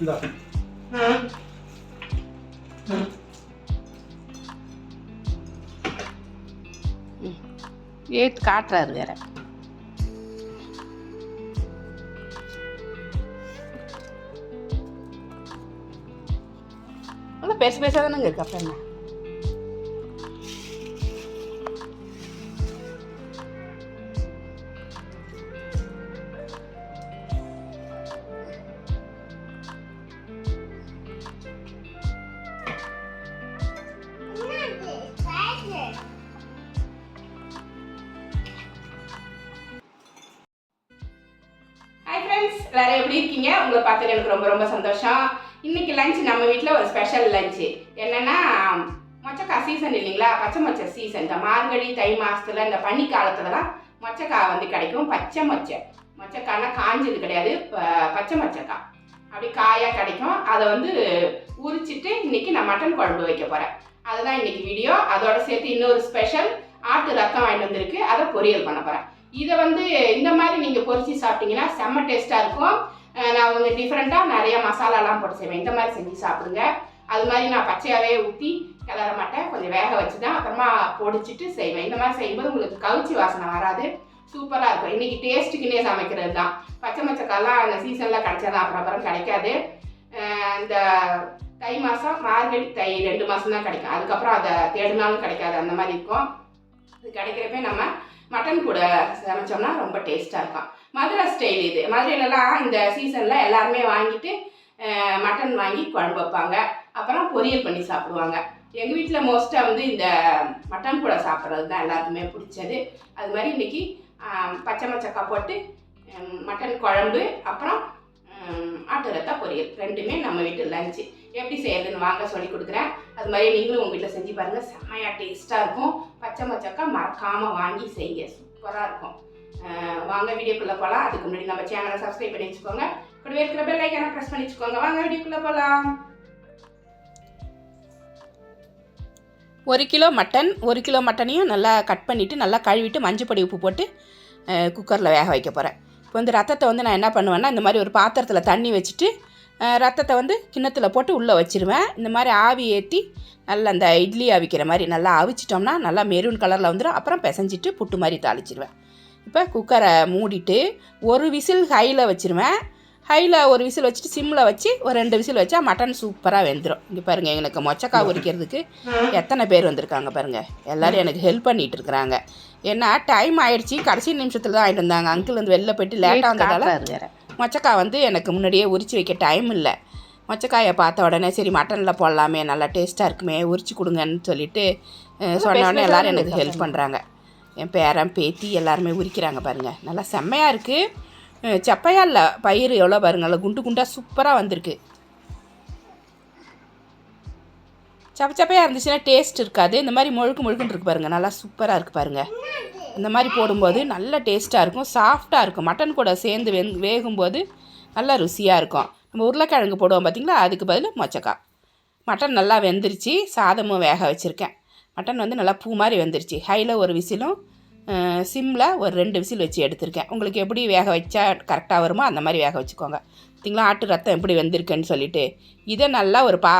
இந்தா. ஏத்து காட்டுறாரு வேற. நல்லா பெருசு பெருசாக தானேங்க இருக்கு அப்புறம் என்ன? எல்லாரும் இருக்கீங்க உங்களை பார்த்தது எனக்கு ரொம்ப ரொம்ப சந்தோஷம். இன்னைக்கு லஞ்ச் நம்ம வீட்டில் ஒரு ஸ்பெஷல் லஞ்சு என்னென்னா மொச்சக்காய் சீசன் இல்லைங்களா? பச்சை மொச்சை சீசன் இந்த மார்கழி தை மாதத்தில் இந்த பனி காலத்துலலாம் மொச்சக்காய் வந்து கிடைக்கும். பச்சை மொச்சை. மொச்சக்காய்னா காஞ்சது கிடையாது. பச்சை மொச்சக்காய். அப்படி காயாக கிடைக்கும். அதை வந்து உரிச்சிட்டு இன்னைக்கு நான் மட்டன் குழம்பு வைக்க போகிறேன் அதுதான் இன்னைக்கு வீடியோ அதோட சேர்த்து இன்னொரு ஸ்பெஷல் ஆட்டு ரத்தம் வாங்கிட்டு வந்திருக்கு. அதை பொரியல் பண்ண போகிறேன் இதை வந்து இந்த மாதிரி நீங்கள் பொரிச்சு சாப்பிட்டீங்கன்னா செம்ம டேஸ்ட்டாக இருக்கும். நான் கொஞ்சம் டிஃப்ரெண்ட்டாக நிறைய மசாலாலாம் போட்டு செய்வேன். இந்த மாதிரி செஞ்சு சாப்பிடுங்க. அது மாதிரி நான் பச்சையாகவே ஊற்றி கிளற மாட்டேன். கொஞ்சம் வேக வச்சு தான் அப்புறமா பொடிச்சிட்டு செய்வேன். இந்த மாதிரி செய்யும்போது உங்களுக்கு கவுச்சி வாசனை வராது. சூப்பராக இருக்கும். இன்னைக்கு டேஸ்ட்டுக்குன்னே சமைக்கிறது தான் பச்சை மச்சக்காலாம் அந்த சீசனில் கிடைச்சாதான் அப்புறம் அப்புறம் கிடைக்காது. இந்த தை மாதம் மார்கழி தை ரெண்டு மாதம் தான் கிடைக்கும். அதுக்கப்புறம் அதை தேடினாலும் கிடைக்காது. அந்த மாதிரி இருக்கும். இது கிடைக்கிறப்ப நம்ம மட்டன் கூட சமைச்சோம்னா ரொம்ப டேஸ்ட்டாக இருக்கும். மதுரை ஸ்டைல் இது. மதுரையிலலாம் இந்த சீசனில் எல்லாருமே வாங்கிட்டு மட்டன் வாங்கி குழம்பு வைப்பாங்க. அப்புறம் பொரியல் பண்ணி சாப்பிடுவாங்க. எங்கள் வீட்டில் மோஸ்ட்டாக வந்து இந்த மட்டன் கூட சாப்பிட்றது தான் எல்லாருக்குமே பிடிச்சது. அது மாதிரி இன்றைக்கி பச்சை மச்சக்கா போட்டு மட்டன் குழம்பு அப்புறம் ஆட்டு ரத்தா பொரியல். ரெண்டுமே நம்ம வீட்டு லஞ்சு எப்படி செய்யறதுன்னு வாங்க சொல்லி கொடுக்குறேன். அது மாதிரி நீங்களும் உங்கள் வீட்டில் செஞ்சு பாருங்கள் செம்மையாக டேஸ்ட்டாக இருக்கும். பச்சை மச்சக்கா மறக்காமல் வாங்கி செய்யுங்க. சூப்பராக இருக்கும். வாங்க வீடியோக்குள்ளே போகலாம் அதுக்கு முன்னாடி நம்ம சேனலை சப்ஸ்கிரைப் பண்ணி வச்சுக்கோங்க. கூடவே இருக்கிற பெல் ஐக்கான ப்ரெஸ் பண்ணி வச்சுக்கோங்க. வாங்க வீடியோக்குள்ளே போகலாம் ஒரு கிலோ மட்டன் ஒரு கிலோ மட்டனையும் நல்லா கட் பண்ணிவிட்டு நல்லா கழுவிட்டு மஞ்சள் பொடி உப்பு போட்டு குக்கரில் வேக வைக்க போகிறேன் இப்போ வந்து ரத்தத்தை வந்து நான் என்ன பண்ணுவேன்னா இந்த மாதிரி ஒரு பாத்திரத்தில் தண்ணி வச்சுட்டு ரத்தத்தை வந்து கிண்ணத்தில் போட்டு உள்ளே வச்சிருவேன். இந்த மாதிரி ஆவி ஏற்றி நல்லா அந்த இட்லி அவிக்கிற மாதிரி நல்லா அவிச்சிட்டோம்னா நல்லா மெரூன் கலரில் வந்துடும் அப்புறம் பிசைஞ்சிட்டு புட்டு மாதிரி தாளிச்சிருவேன். இப்போ குக்கரை மூடிட்டு ஒரு விசில் ஹையில் வச்சிருவேன். ஹையில் ஒரு விசில் வச்சுட்டு சிம்மில் வச்சு ஒரு ரெண்டு விசில் வச்சா மட்டன் சூப்பராக வெந்துடும் இங்கே பாருங்கள் எனக்கு மொச்சக்காய் உரிக்கிறதுக்கு எத்தனை பேர் வந்திருக்காங்க பாருங்கள் எல்லாரும் எனக்கு ஹெல்ப் பண்ணிட்டு இருக்கிறாங்க. ஏன்னா டைம் ஆயிடுச்சு. கடைசி நிமிஷத்தில் தான் ஆகிட்டு வந்தாங்க. அங்கிள் வந்து வெளில போயிட்டு லேட்டாக வந்ததால மொச்சக்காய் வந்து எனக்கு முன்னாடியே உரிச்சு வைக்க டைம் இல்லை. மொச்சக்காயை பார்த்த உடனே சரி மட்டனில் போடலாமே நல்லா டேஸ்ட்டாக இருக்குமே உரிச்சு கொடுங்கன்னு சொல்லிட்டு சொன்ன உடனே எல்லாரும் எனக்கு ஹெல்ப் பண்ணுறாங்க என் பேரன் பேத்தி எல்லாருமே உரிக்கிறாங்க பாருங்கள் நல்லா செம்மையாக இருக்குது செப்பையா இல்லை பயிர் எவ்வளோ பாருங்க நல்லா குண்டு குண்டாக சூப்பராக வந்திருக்கு. சப்ப சப்பையாக இருந்துச்சுன்னா டேஸ்ட் இருக்காது. இந்த மாதிரி முழுக்கு முழுக்குன்னு இருக்கு பாருங்கள் நல்லா சூப்பராக இருக்குது பாருங்கள் இந்த மாதிரி போடும்போது நல்ல டேஸ்ட்டாக இருக்கும். சாஃப்டாக இருக்கும். மட்டன் கூட சேர்ந்து வெந் வேகும்போது நல்லா ருசியாக இருக்கும். நம்ம உருளைக்கிழங்கு போடுவோம் பார்த்திங்களா அதுக்கு பதில் மொச்சக்காய் மட்டன் நல்லா வெந்துருச்சு. சாதமும் வேக வச்சுருக்கேன். மட்டன் வந்து நல்லா பூ மாதிரி வெந்துருச்சு. ஹையில் ஒரு விசிலும் சிம்மில் ஒரு ரெண்டு விசில் வச்சு எடுத்திருக்கேன். உங்களுக்கு எப்படி வேக வச்சா கரெக்டாக வருமோ அந்த மாதிரி வேக வச்சுக்கோங்க. பார்த்திங்களா ஆட்டு ரத்தம் எப்படி வெந்திருக்குன்னு சொல்லிட்டு. இதை நல்லா ஒரு பா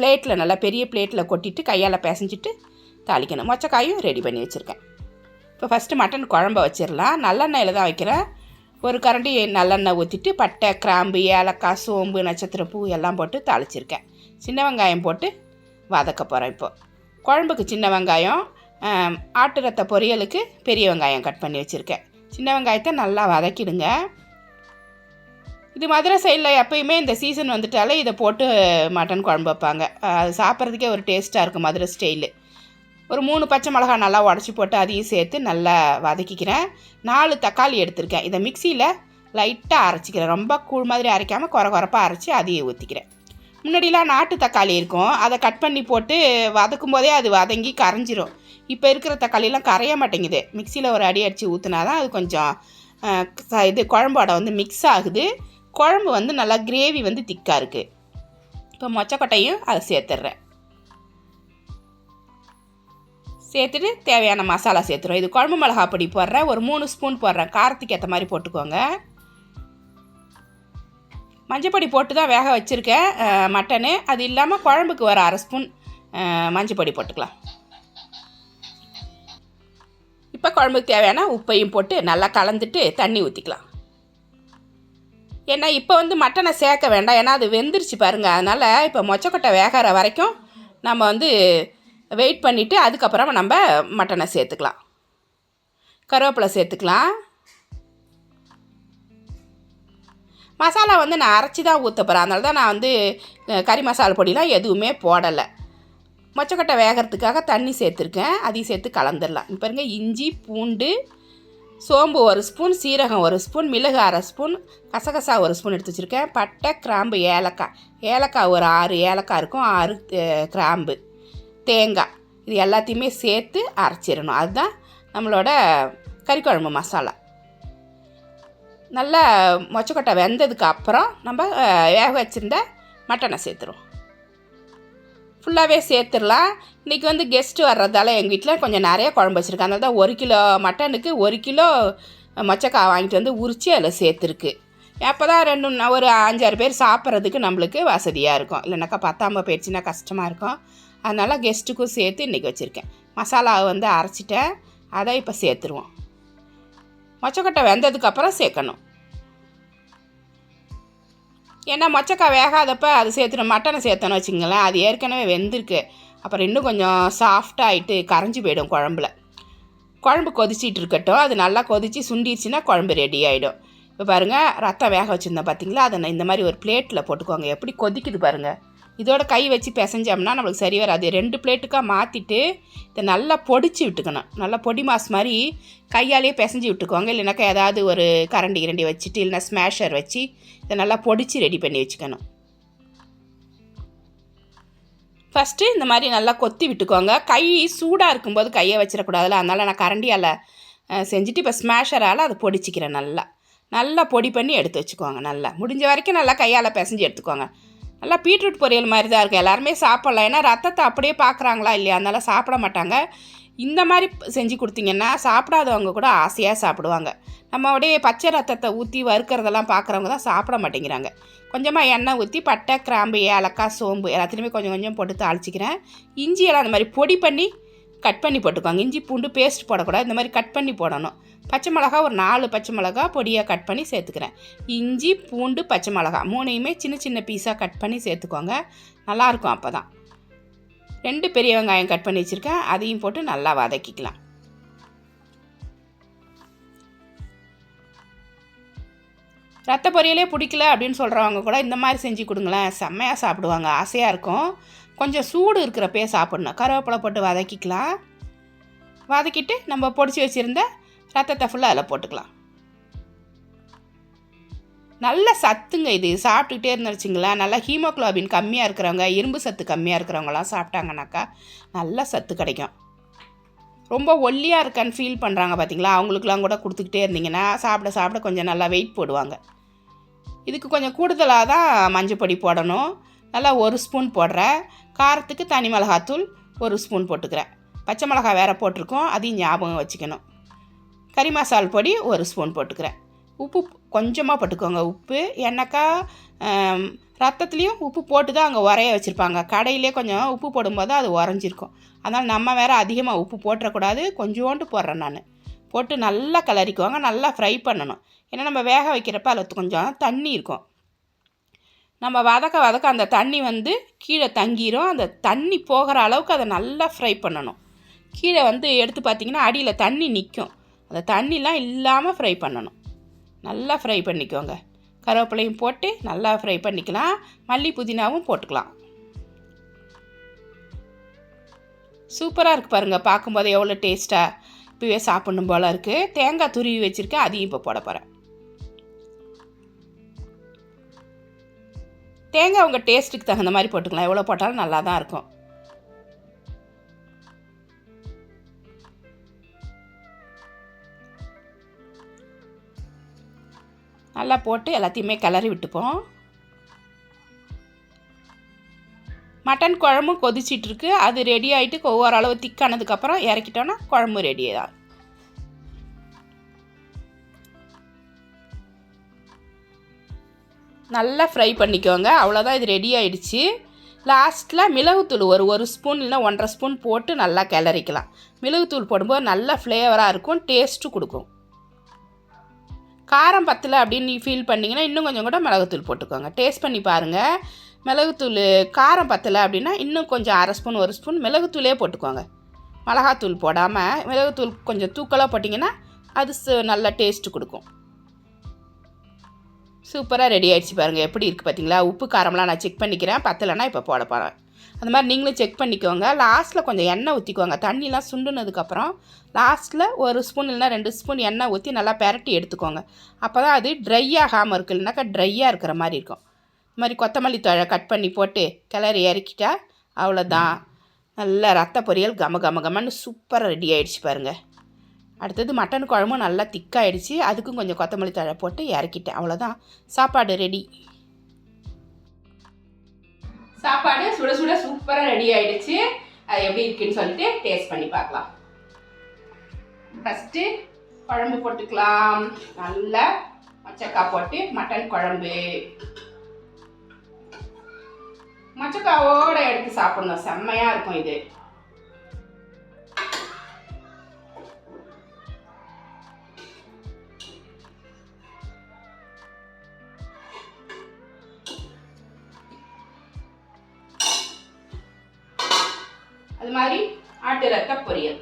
பிளேட்டில் நல்லா பெரிய பிளேட்டில் கொட்டிட்டு கையால் பிசைஞ்சிட்டு தாளிக்கணும். மொச்சக்காயும் ரெடி பண்ணி வச்சுருக்கேன். இப்போ ஃபஸ்ட்டு மட்டன் குழம்ப வச்சிடலாம். நல்லெண்ணெயில் தான் வைக்கிறேன். ஒரு கரண்டி நல்லெண்ணெய் ஊற்றிட்டு பட்டை கிராம்பு ஏலக்காய் சோம்பு நட்சத்திரப்பூ எல்லாம் போட்டு தாளிச்சிருக்கேன். சின்ன வெங்காயம் போட்டு வதக்க போகிறேன் இப்போது குழம்புக்கு சின்ன வெங்காயம் ஆட்டு ரத்த பொரியலுக்கு பெரிய வெங்காயம் கட் பண்ணி வச்சுருக்கேன். சின்ன வெங்காயத்தை நல்லா வதக்கிடுங்க. இது மதுரை சைடில் எப்பயுமே இந்த சீசன் வந்துட்டாலே இதை போட்டு மட்டன் குழம்பு வைப்பாங்க. அது சாப்பிட்றதுக்கே ஒரு டேஸ்ட்டாக இருக்கும் மதுரை ஸ்டைலு ஒரு மூணு பச்சை மிளகா நல்லா உடச்சி போட்டு அதையும் சேர்த்து நல்லா வதக்கிக்கிறேன். நாலு தக்காளி எடுத்திருக்கேன். இதை மிக்சியில் லைட்டாக அரைச்சிக்கிறேன். ரொம்ப கூழ் மாதிரி அரைக்காமல் குறை குறைப்பாக அரைச்சி அதையும் ஊற்றிக்கிறேன் முன்னாடிலாம் நாட்டு தக்காளி இருக்கும். அதை கட் பண்ணி போட்டு வதக்கும் போதே அது வதங்கி கரைஞ்சிரும். இப்போ இருக்கிற தக்காளிலாம் கரைய மாட்டேங்குது. மிக்சியில் ஒரு அடி அடித்து ஊற்றினா தான் அது கொஞ்சம் இது குழம்போட வந்து மிக்ஸ் ஆகுது. குழம்பு வந்து நல்லா கிரேவி வந்து திக்காக இருக்குது இப்போ மொச்சக்கொட்டையும் அதை சேர்த்துட்றேன் சேர்த்துட்டு தேவையான மசாலா சேர்த்துறோம். இது குழம்பு மிளகா பொடி போடுறேன். ஒரு மூணு ஸ்பூன் போடுறேன். காரத்துக்கு ஏற்ற மாதிரி போட்டுக்கோங்க. மஞ்சப்பொடி போட்டு தான் வேக வச்சுருக்கேன். மட்டனு. அது இல்லாமல் குழம்புக்கு ஒரு அரை ஸ்பூன் மஞ்சப்பொடி போட்டுக்கலாம். இப்போ குழம்புக்கு தேவையான உப்பையும் போட்டு நல்லா கலந்துட்டு தண்ணி ஊற்றிக்கலாம் ஏன்னா இப்போ வந்து மட்டனை சேர்க்க வேண்டாம். ஏன்னா அது வெந்துருச்சு பாருங்கள் அதனால் இப்போ மொச்சக்கொட்டை வேகிற வரைக்கும் நம்ம வந்து வெயிட் பண்ணிவிட்டு அதுக்கப்புறமா நம்ம மட்டனை சேர்த்துக்கலாம். கருவேப்பிலை சேர்த்துக்கலாம். மசாலா வந்து நான் அரைச்சி தான் ஊற்ற போகிறேன் அதனால தான் நான் வந்து கறி மசாலா பொடிலாம் எதுவுமே போடலை. மொச்சக்கொட்டை வேகிறதுக்காக தண்ணி சேர்த்துருக்கேன். அதையும் சேர்த்து கலந்துடலாம். இப்போ பாருங்க இஞ்சி பூண்டு சோம்பு ஒரு ஸ்பூன் சீரகம் ஒரு ஸ்பூன் மிளகு அரை ஸ்பூன் கசகசா ஒரு ஸ்பூன் எடுத்து வச்சுருக்கேன். பட்டை கிராம்பு ஏலக்காய். ஏலக்காய் ஒரு ஆறு ஏலக்காய் இருக்கும் ஆறு கிராம்பு. தேங்காய். இது எல்லாத்தையுமே சேர்த்து அரைச்சிடணும். அதுதான் நம்மளோட கறிக்குழம்பு மசாலா. நல்லா மொச்சக்கொட்டை வெந்ததுக்கு அப்புறம் நம்ம வேக வச்சுருந்த மட்டனை சேர்த்துருவோம். ஃபுல்லாகவே சேர்த்துடலாம். இன்றைக்கி வந்து கெஸ்ட்டு வர்றதால எங்கள் வீட்டில் கொஞ்சம் நிறைய குழம்பு வச்சுருக்கேன் அதனால தான் ஒரு கிலோ மட்டனுக்கு ஒரு கிலோ மொச்சக்காய் வாங்கிட்டு வந்து உரித்து அதில் சேர்த்துருக்கு. அப்போ தான் ரெண்டு நா- ஒரு அஞ்சாறு பேர் சாப்பிட்றதுக்கு நம்மளுக்கு வசதியாக இருக்கும். இல்லைனாக்கா பத்தாம போயிடுச்சுன்னா கஷ்டமாக இருக்கும். அதனால் கெஸ்ட்டுக்கும் சேர்த்து இன்றைக்கி வச்சுருக்கேன். மசாலாவை வந்து அரைச்சிட்டேன். அதை இப்போ சேர்த்துருவோம். மொச்சக்கொட்டை வெந்ததுக்கப்புறம் சேர்க்கணும். ஏன்னா மொச்சக்காய் வேகாதப்போ அது சேர்த்துணும் மட்டனை சேர்த்தோன்னு வச்சுங்களேன் அது ஏற்கனவே வெந்திருக்கு. அப்புறம் இன்னும் கொஞ்சம் சாஃப்டாகிட்டு கரைஞ்சி போயிடும் குழம்புல. குழம்பு கொதிச்சிட்டு இருக்கட்டும். அது நல்லா கொதித்து சுண்டிடுச்சுன்னா குழம்பு ரெடி ஆகிடும் இப்போ பாருங்கள் ரத்தம் வேக வச்சுருந்தேன் பார்த்தீங்களா அதை நான் இந்த மாதிரி ஒரு பிளேட்டில் போட்டுக்கோங்க. எப்படி கொதிக்குது பாருங்கள் இதோட கை வச்சு பிசைஞ்சோம்னா நம்மளுக்கு சரி வராது. ரெண்டு பிளேட்டுக்காக மாற்றிட்டு இதை நல்லா பொடிச்சு விட்டுக்கணும். நல்லா பொடி மாஸ் மாதிரி கையாலேயே பிசைஞ்சு விட்டுக்கோங்க. இல்லைனாக்கா ஏதாவது ஒரு கரண்டி கிரண்டி வச்சுட்டு இல்லைன்னா ஸ்மேஷர் வச்சு இதை நல்லா பொடிச்சு ரெடி பண்ணி வச்சுக்கணும். ஃபஸ்ட்டு இந்த மாதிரி நல்லா கொத்தி விட்டுக்கோங்க. கை சூடாக இருக்கும்போது கையை வச்சிடக்கூடாதுல அதனால் நான் கரண்டியால் செஞ்சுட்டு இப்போ ஸ்மேஷரால் அதை பொடிச்சிக்கிறேன் நல்லா. நல்லா பொடி பண்ணி எடுத்து வச்சுக்கோங்க. நல்லா. முடிஞ்ச வரைக்கும் நல்லா கையால் பிசைஞ்சு எடுத்துக்கோங்க. நல்லா பீட்ரூட் பொரியல் மாதிரி தான் இருக்குது எல்லாருமே சாப்பிட்லாம். ஏன்னா ரத்தத்தை அப்படியே பார்க்குறாங்களா இல்லையா? அதனால் சாப்பிட மாட்டாங்க. இந்த மாதிரி செஞ்சு கொடுத்தீங்கன்னா சாப்பிடாதவங்க கூட ஆசையாக சாப்பிடுவாங்க. நம்ம அப்படியே பச்சை ரத்தத்தை ஊற்றி வறுக்கிறதெல்லாம் பார்க்குறவங்க தான் சாப்பிட மாட்டேங்கிறாங்க. கொஞ்சமாக எண்ணெய் ஊற்றி பட்டை கிராம்பு ஏலக்காய் சோம்பு எல்லாத்துலேயுமே கொஞ்சம் கொஞ்சம் போட்டு தாளிச்சிக்கிறேன். இஞ்சியெல்லாம் அந்த மாதிரி பொடி பண்ணி கட் பண்ணி போட்டுக்கோங்க. இஞ்சி பூண்டு பேஸ்ட் போடக்கூடாது. இந்த மாதிரி கட் பண்ணி போடணும். பச்சை மிளகா ஒரு நாலு பச்சை மிளகா பொடியாக கட் பண்ணி சேர்த்துக்கிறேன். இஞ்சி பூண்டு பச்சை மிளகா மூணையுமே சின்ன சின்ன பீஸாக கட் பண்ணி சேர்த்துக்கோங்க. நல்லாயிருக்கும் அப்போ தான் ரெண்டு பெரிய வெங்காயம் கட் பண்ணி வச்சுருக்கேன். அதையும் போட்டு நல்லா வதக்கிக்கலாம். ரத்த பொரியலே பிடிக்கல அப்படின்னு சொல்கிறவங்க கூட இந்த மாதிரி செஞ்சு கொடுங்களேன். செம்மையாக சாப்பிடுவாங்க. ஆசையாக இருக்கும். கொஞ்சம் சூடு இருக்கிறப்பே சாப்பிட்ணும். கருவேப்பிலை போட்டு வதக்கிக்கலாம். வதக்கிட்டு நம்ம பொடிச்சு வச்சுருந்த ரத்தத்தை ஃபுல்லாக அதில் போட்டுக்கலாம். நல்ல சத்துங்க இது. சாப்பிட்டுக்கிட்டே இருந்தோம் நல்லா ஹீமோக்ளோபின் கம்மியாக இருக்கிறவங்க இரும்பு சத்து கம்மியாக இருக்கிறவங்களாம் சாப்பிட்டாங்கனாக்கா நல்ல சத்து கிடைக்கும். ரொம்ப ஒல்லியாக இருக்கான்னு ஃபீல் பண்ணுறாங்க பார்த்தீங்களா அவங்களுக்குலாம் கூட கொடுத்துக்கிட்டே இருந்தீங்கன்னா சாப்பிட சாப்பிட கொஞ்சம் நல்லா வெயிட் போடுவாங்க. இதுக்கு கொஞ்சம் கூடுதலாக தான் மஞ்சள் பொடி போடணும். நல்லா ஒரு ஸ்பூன் போடுறேன். காரத்துக்கு தனி மிளகாத்தூள் ஒரு ஸ்பூன் போட்டுக்கிறேன். பச்சை மிளகா வேறு போட்டிருக்கோம். அதையும் ஞாபகம் வச்சுக்கணும். கறி மசால் பொடி ஒரு ஸ்பூன் போட்டுக்கிறேன். உப்பு கொஞ்சமாக போட்டுக்கோங்க. உப்பு என்னக்கா ரத்தத்துலேயும் உப்பு போட்டு தான் அங்கே உரைய வச்சுருப்பாங்க. கடையிலே கொஞ்சம் உப்பு போடும்போது அது உறைஞ்சிருக்கும். அதனால் நம்ம வேறு அதிகமாக உப்பு போட்டுறக்கூடாது. கொஞ்சோண்டு போடுறேன் நான். போட்டு நல்லா கிளறிக்குவாங்க நல்லா ஃப்ரை பண்ணணும். ஏன்னா நம்ம வேக வைக்கிறப்ப அதில் கொஞ்சம் தண்ணி இருக்கும். நம்ம வதக்க வதக்க அந்த தண்ணி வந்து கீழே தங்கிரும். அந்த தண்ணி போகிற அளவுக்கு அதை நல்லா ஃப்ரை பண்ணணும். கீழே வந்து எடுத்து பார்த்தீங்கன்னா அடியில் தண்ணி நிற்கும் அந்த தண்ணிலாம் இல்லாமல் ஃப்ரை பண்ணணும். நல்லா ஃப்ரை பண்ணிக்கோங்க. கருவேப்பிலையும் போட்டு நல்லா ஃப்ரை பண்ணிக்கலாம். மல்லி புதினாவும் போட்டுக்கலாம். சூப்பராக இருக்குது பாருங்கள் பார்க்கும்போது எவ்வளோ டேஸ்ட்டாக இப்போவே சாப்பிடணும் போல் இருக்குது தேங்காய் துருவி வச்சுருக்கேன். அதையும் இப்போ போட போகிறேன் தேங்காய் உங்கள் டேஸ்ட்டுக்கு தகுந்த மாதிரி போட்டுக்கலாம். எவ்வளோ போட்டாலும் நல்லா தான் இருக்கும். நல்லா போட்டு எல்லாத்தையுமே கிளறி விட்டுப்போம். மட்டன் குழம்பும் கொதிச்சிட்ருக்கு. அது ரெடி ஆகிட்டு ஒவ்வொரு அளவு திக்கானதுக்கப்புறம் இறக்கிட்டோன்னா குழம்பு ரெடி தான். நல்லா ஃப்ரை பண்ணிக்கோங்க. அவ்வளோதான் இது ரெடி ஆயிடுச்சு. லாஸ்ட்டில் மிளகுத்தூள் ஒரு ஒரு ஸ்பூன் இல்லைனா ஒன்றரை ஸ்பூன் போட்டு நல்லா கிளறிக்கலாம். மிளகுத்தூள் போடும்போது நல்லா ஃப்ளேவராக இருக்கும். டேஸ்ட்டு கொடுக்கும். காரம் பத்தலை அப்படின்னு நீ ஃபீல் பண்ணிங்கன்னா இன்னும் கொஞ்சம் கூட மிளகுத்தூள் போட்டுக்கோங்க. டேஸ்ட் பண்ணி பாருங்கள் மிளகுத்தூள் காரம் பத்தலை அப்படின்னா இன்னும் கொஞ்சம் அரை ஸ்பூன் ஒரு ஸ்பூன் மிளகுத்தூளே போட்டுக்கோங்க. மிளகாத்தூள் போடாமல் மிளகுத்தூள் கொஞ்சம் தூக்கலாக போட்டிங்கன்னா அது ச- நல்ல டேஸ்ட்டு கொடுக்கும். சூப்பராக ரெடி ஆகிடுச்சு பாருங்கள் எப்படி இருக்குது பார்த்தீங்களா உப்பு காரம்லாம் நான் செக் பண்ணிக்கிறேன். பத்தலைன்னா இப்போ போட போகிறேன் அந்த மாதிரி நீங்களும் செக் பண்ணிக்கோங்க. லாஸ்ட்டில் கொஞ்சம் எண்ணெய் ஊற்றிக்கோங்க தண்ணிலாம் சுண்டுனதுக்கப்புறம் லாஸ்ட்டில் ஒரு ஸ்பூன் இல்லைனா ரெண்டு ஸ்பூன் எண்ணெய் ஊற்றி நல்லா பெரட்டி எடுத்துக்கோங்க. அப்போ தான் அது ட்ரை ஆகாமல் இருக்கு. இல்லைனாக்கா ட்ரையாக இருக்கிற மாதிரி இருக்கும். இந்த மாதிரி கொத்தமல்லி தழை கட் பண்ணி போட்டு கிளறி இறக்கிட்டா அவ்வளோதான் நல்ல ரத்த பொரியல் கம கம கமன்னு சூப்பராக ரெடி ஆகிடுச்சு பாருங்கள் அடுத்தது மட்டன் குழம்பும் நல்லா திக்காகிடுச்சு அதுக்கும் கொஞ்சம் கொத்தமல்லி தழை போட்டு இறக்கிட்டேன். அவ்வளோதான் சாப்பாடு ரெடி சாப்பாடு சுட சுட சூப்பராக ரெடி ஆயிடுச்சு. அது எப்படி இருக்குன்னு சொல்லிட்டு டேஸ்ட் பண்ணி பார்க்கலாம். ஃபஸ்ட்டு குழம்பு போட்டுக்கலாம். நல்லா மச்சக்காய் போட்டு மட்டன் குழம்பு. மச்சக்காவோட எடுத்து சாப்பிடணும். செம்மையாக இருக்கும் இது. ஆட்டு பொரியல்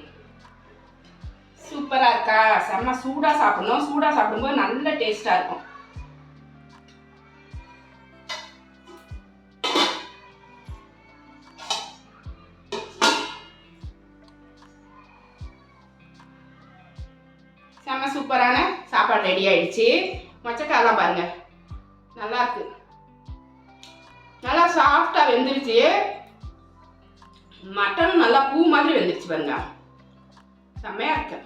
சூப்பராக இருக்கா? செம்ம சூடாக சாப்பிடணும். சூடாக சாப்பிடும்போது நல்ல டேஸ்ட்டாக இருக்கும். செம்ம சூப்பரான சாப்பாடு ரெடி ஆயிடுச்சு. மொச்சக்காயெல்லாம் பாருங்க. நல்லா இருக்கு. நல்லா சாஃப்டாக வெந்துருச்சு. மட்டன் நல்லா பூ மாதிரி வெந்துருச்சு பாருங்க. செம்மையா இருக்கு.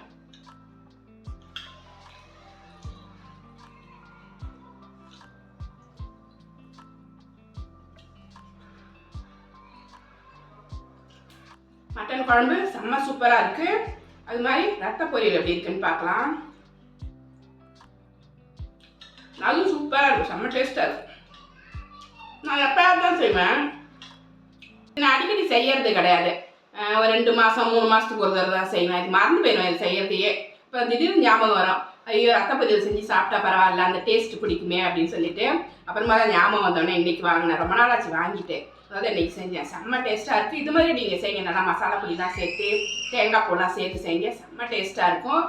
மட்டன் குழம்பு செம்ம சூப்பரா இருக்கு. அது மாதிரி ரத்த பொரியல் எப்படி இருக்குன்னு பார்க்கலாம். அதுவும் சூப்பரா இருக்கும். செம்ம டேஸ்டா இருக்கும். நான் எப்பயாவது தான் செய்வேன். நான் அடிக்கடி செய்யறது கிடையாது. ஒரு ரெண்டு மாதம் மூணு மாதத்துக்கு ஒரு தடவை தான் செய்வேன். இது மறந்து போயிடும் இது செய்யறதையே. இப்போ திடீர்னு ஞாபகம் வரும். ஐயோ ரத்த பதிவு செஞ்சு சாப்பிட்டா பரவாயில்ல அந்த டேஸ்ட் பிடிக்குமே அப்படின்னு சொல்லிட்டு அப்புறமா தான் ஞாபகம் வந்தோடனே இன்னைக்கு வாங்கினேன். ரொம்ப நாள் ஆச்சு வாங்கிட்டு அதாவது இன்னைக்கு செஞ்சேன். செம்ம டேஸ்ட்டாக இருக்குது இது மாதிரி நீங்கள் செய்யுங்க. நல்லா மசாலா பொடிலாம் சேர்த்து தேங்காய் பூலாம் சேர்த்து செய்யுங்க. செம்ம டேஸ்ட்டாக இருக்கும்.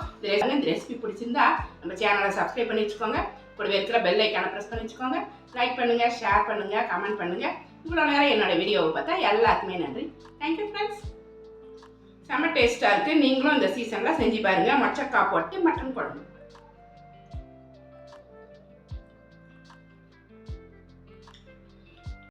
இந்த ரெசிபி பிடிச்சிருந்தா நம்ம சேனலை சப்ஸ்கிரைப் பண்ணி வச்சுக்கோங்க. கூடவே இருக்கிற பெல் ஐக்கானை ப்ரெஸ் பண்ணி வச்சுக்கோங்க. லைக் பண்ணுங்கள் ஷேர் பண்ணுங்கள் கமெண்ட் பண்ணுங்கள் இவ்வளோ நேரம் என்னோட வீடியோவை பார்த்தா எல்லாத்துக்குமே நன்றி. தேங்க்யூ ஃப்ரெண்ட்ஸ் செம்ம டேஸ்ட்டாக இருக்குது நீங்களும் இந்த சீசனில் செஞ்சு பாருங்கள் மச்சக்காய் போட்டு மட்டன் குழம்பு.